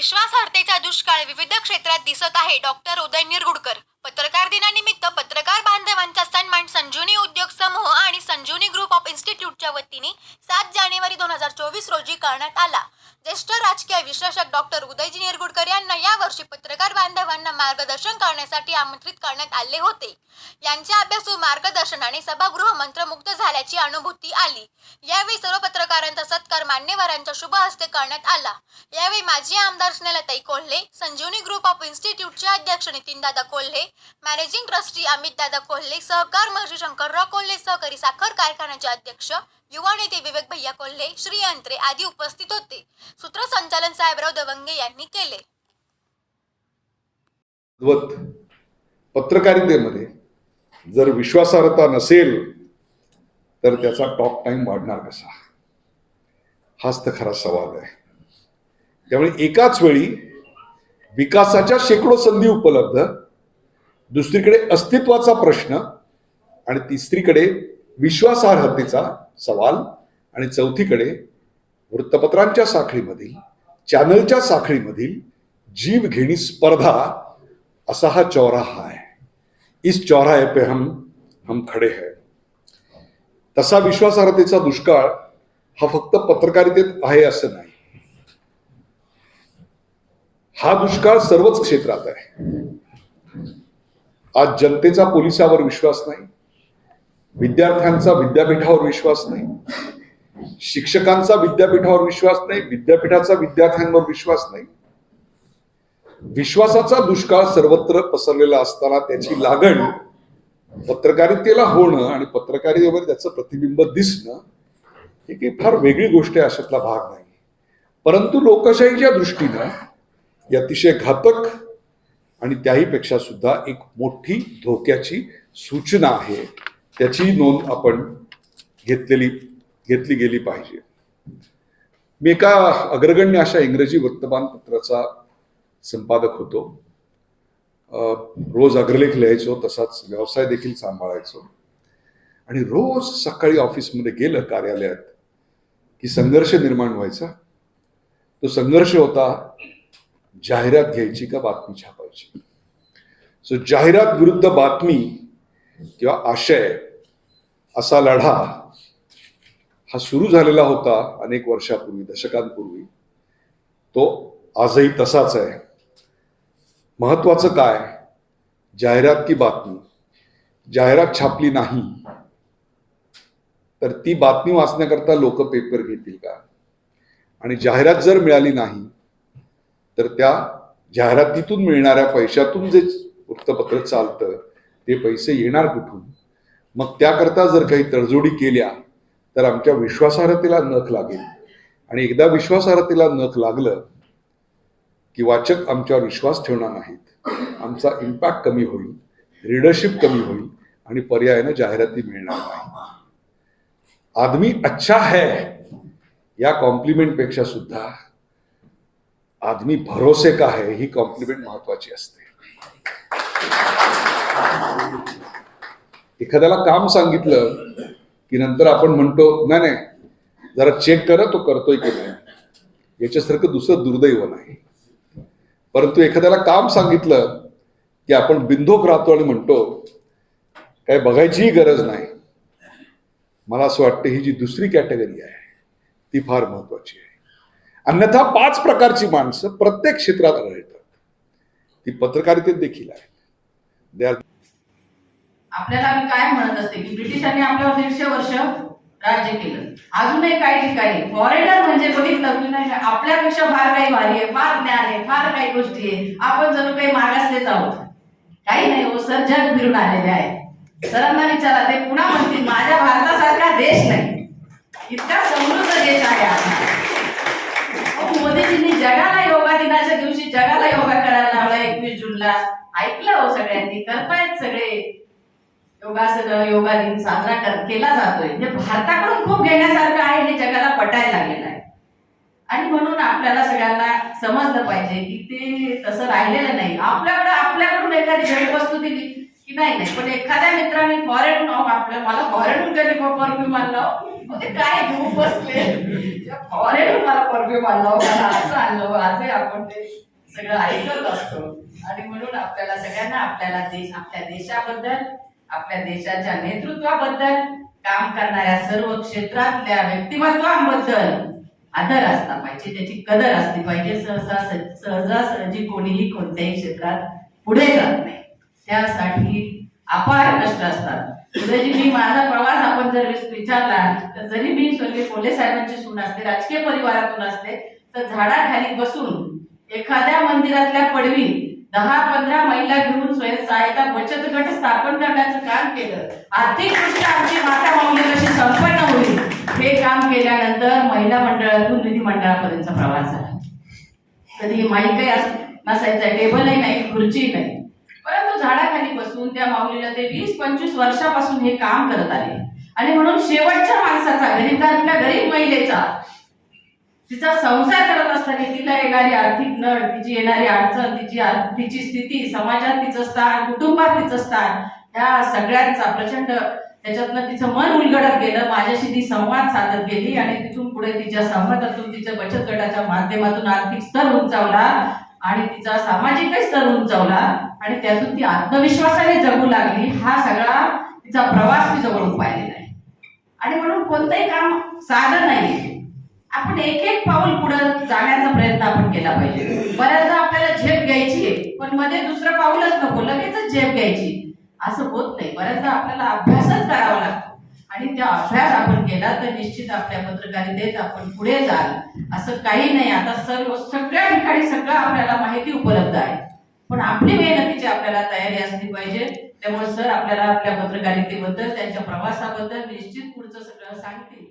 विश्वासार्हतेचा दुष्काळ विविध क्षेत्रात दिसत आहे. डॉक्टर उदय निरगुडकर पत्रकार दिनानिमित्त पत्रकार बांधवांचा सन्मान संजीवनी उद्योग समूह आणि संजीवनी ग्रुप ऑफ इन्स्टिट्यूटच्या वतीने सात जानेवारी दोन हजार चोवीस रोजी करण्यात आला. ज्येष्ठ राजकीय विश्लेषक डॉक्टर उदयजी निरगुडकर यांना यावर्षी पत्रकार बांधवांना मार्गदर्शन करण्यासाठी आमंत्रित करण्यात आले होते. यांच्या अभ्यासू मार्गदर्शनाने सभागृह मंत्रमुक्त झाल्याची अनुभूती आली. यावेळी सर्व पत्रकारांचा सत्कार मान्यवरांच्या शुभ हस्ते करण्यात आला. यावेळी माजी आमदार स्नेहलताई कोल्हे संजीवनी ग्रुप ऑफ इन्स्टिट्यूटचे अध्यक्ष नितीनदादा कोल्हे मॅनेजिंग ट्रस्टी अमितदादा कोल्हे सहकार महर्षी शंकरराव कोल्हे सहकारी साखर कारखान्याचे अध्यक्ष युवा नेते विवेक भैया कोल्हे श्री यंत्रे आदी उपस्थित होते. सूत्रसंचालन साहेबराव दवंगे यांनी केले. पत्रकारितेमध्ये जर विश्वासार्हता नसेल तर त्याचा टॉक टाइम वाढणार कसा? हाच तर खरा सवाल आहे. त्यामुळे एकाच वेळी विकासाच्या शेकडो संधी उपलब्ध दुसरीकडे अस्तित्वाचा प्रश्न आणि तिसरीकडे विश्वासार्हतेचा सवाल आणि चौथीकडे वृत्तपत्रांच्या साखळीमधील चॅनलच्या साखळीमधील जीवघेणी स्पर्धा असा हा चौराहा आहे. इस चौराहे पे हम हम खडे है. तसा विश्वासार्हतेचा दुष्काळ हा फक्त पत्रकारितेत आहे असं नाही. हा दुष्काळ सर्वच क्षेत्रात आहे. आज जनतेचा पोलिसावर विश्वास नाही. विद्यार्थ्यांचा विद्यापीठावर विश्वास नाही. शिक्षकांचा विद्यापीठावर विश्वास नाही. विद्यापीठाचा विद्यार्थ्यांवर विश्वास नाही. विश्वासाचा दुष्काळ सर्वत्र पसरलेला असताना त्याची लागण पत्रकारितेला होणं आणि पत्रकारितेवर त्याचं प्रतिबिंब दिसणं हे काही फार वेगळी गोष्ट आहे अशातला भाग नाही. परंतु लोकशाहीच्या दृष्टीनं ही अतिशय घातक आणि त्याहीपेक्षा सुद्धा एक मोठी धोक्याची सूचना आहे. त्याची नोंद आपण घेतलेली घेतली गेली पाहिजे. मी एका अग्रगण्य अशा इंग्रजी वर्तमानपत्राचा संपादक होतो. रोज अग्रलेख लिहायचो तसाच व्यवसाय देखील सांभाळायचो. आणि रोज सकाळी ऑफिसमध्ये गेलं कार्यालयात की संघर्ष निर्माण व्हायचा. तो संघर्ष होता जाहिरात घ्यायची का बातमी छापायची? सो जाहिरात विरुद्ध बातमी किंवा आशय असा लढा हा सुरू झालेला होता अनेक वर्षापूर्वी दशकांपूर्वी. तो आजही तसाच आहे. महत्वाचं काय? जाहिरात की बातमी. जाहिरात छापली नाही तर ती बातमी वाचण्याकरता लोक पेपर घेतील का? आणि जाहिरात जर मिळाली नाही तर त्या जाहिरातीतून मिळणाऱ्या पैशातून जे वृत्तपत्र चालतं ते पैसे येणार कुठून? मग त्याकरता जर काही तडजोडी केल्या तर आमच्या विश्वासार्हतेला नख लागेल. आणि एकदा विश्वासार्हतेला नख लागलं की वाचक आमच्यावर विश्वास ठेवणार नाहीत. आमचा इम्पॅक्ट कमी होईल रीडरशिप कमी होईल आणि पर्यायानं जाहिराती मिळणार नाही. आदमी अच्छा है या कॉम्प्लिमेंटपेक्षा सुद्धा आदमी भरोसे का है ही कॉम्प्लिमेंट महत्वाची असते. एखाद्याला काम सांगितलं की नंतर आपण म्हणतो नाही नाही जरा चेक करा तो करतोय की नाही. याच्यासारखं दुसरं दुर्दैव नाही. परंतु एखाद्याला काम सांगितलं की आपण बिंदोक राहतो आणि म्हणतो काय बघायचीही गरज नाही. मला असं वाटतं ही जी दुसरी कॅटेगरी आहे ती फार महत्वाची आहे. अन्यथा पाच प्रकारची माणसं प्रत्येक क्षेत्रात आढळतात. ती पत्रकारितेत देखील आहेत. दे आर आपल्याला आम्ही काय म्हणत असते की ब्रिटिशांनी आपल्यावर दीडशे वर्ष राज्य केलं. अजूनही काही ठिकाणी फॉरेनर म्हणजे बघितलं की नाही आपल्यापेक्षा फार काही भारी आहे फार ज्ञान आहे फार काही गोष्टी आहे. आपण जणू काही मागासलेच आहोत. काही नाही हो सर जग फिरून आलेले आहे. सरांना विचारा ते पुन्हा म्हणतील माझ्या भारतासारखा देश नाही. इतका समृद्ध देश आहे आपला. मोदीजींनी जगाला योगा दिनाच्या दिवशी जगाला योगा करायला लावला एकवीस जूनला. ऐकलं हो सगळ्यांनी करतायत सगळे. योगासन योगा दिन साजरा केला जातोय. म्हणजे भारताकडून खूप घेण्यासारखं आहे हे जगाला पटायला लागलेलं आहे. आणि म्हणून आपल्याला सगळ्यांना समजलं पाहिजे की ते तसं राहिलेलं नाही. आपल्याकडे आपल्याकडून एखादी भेटवस्तू दिली की नाही नाही. पण एखाद्या मित्राने फॉरेन आपल्या मला फॉरेनहून कधी परफ्यूम आणला हो. ते काय घेऊ बसले? फॉरेन मला परफ्यूम आणलं हो. मला असं आणलं हो. असे आपण ते सगळं ऐकत असतो. आणि म्हणून आपल्याला सगळ्यांना आपल्याला देश आपल्या देशाबद्दल आपल्या देशाच्या नेतृत्वाबद्दल काम करणाऱ्या सर्व क्षेत्रातल्या व्यक्तिमत्वांबद्दल आदर असला पाहिजे त्याची कदर असली पाहिजे. सहसा सहजासहजी कोणीही कोणत्याही क्षेत्रात पुढे जात नाही. त्यासाठी अपार कष्ट असतात. उदयजी मी माझा प्रवास आपण जर विचारला तर जरी मी स्वर्गीय कोल्हे साहेबांची सून असते राजकीय परिवारातून असते तर झाडाखाली बसून एखाद्या मंदिरातल्या पडवी दहा पंधरा महिला घेऊन स्वयंसहायता बचत गट स्थापन करण्याचं काम केलं. आर्थिकदृष्ट्या आमची माता माऊली कशी संपन्न होईल हे काम केल्यानंतर महिला मंडळातून निधी मंडळापर्यंत प्रवास झाला. कधी माईक नसायचा टेबलही नाही खुर्ची नाही. परंतु झाडाखाली बसून त्या माऊलीला ते वीस पंचवीस वर्षापासून हे काम करत आले. आणि म्हणून शेवटच्या माणसाचा गरीबातल्या गरीब महिलेचा तिचा संसार करत असताना तिला येणारी आर्थिक नळ तिची येणारी अडचण तिची तिची स्थिती समाजात तिचं स्थान कुटुंबात तिचं स्थान ह्या सगळ्यांचा प्रचंड त्याच्यातनं तिचं मन उलगडत गेलं. माझ्याशी ती संवाद साधत गेली आणि तिथून पुढे तिच्या संवादातून तिच्या बचत गटाच्या माध्यमातून आर्थिक स्तर उंचावला आणि तिचा सामाजिकही स्तर उंचावला आणि त्यातून ती आत्मविश्वासाने जगू लागली. हा सगळा तिचा प्रवास मी जवळून पाहिलेला आहे. आणि म्हणून कोणतंही काम साधं नाही आपण एक एक पाऊल पुढे जाण्याचा प्रयत्न आपण केला पाहिजे. बऱ्याचदा आपल्याला झेप घ्यायची आहे पण मध्ये दुसरं पाऊलच नको लगेचच झेप घ्यायची. असं होत नाही. बऱ्याचदा आपल्याला अभ्यासच करावा लागतो. आणि त्या अभ्यास आपण केला तर निश्चित आपल्या पत्रकारितेत आपण पुढे जाल. असं काही नाही. आता सर्व सगळ्या ठिकाणी सगळं आपल्याला माहिती उपलब्ध आहे. पण आपली मेहनतीची आपल्याला तयारी असली पाहिजे त्यामुळे सर आपल्याला आपल्या पत्रकारितेबद्दल त्यांच्या प्रवासाबद्दल निश्चित पुढचं सगळं सांगतील.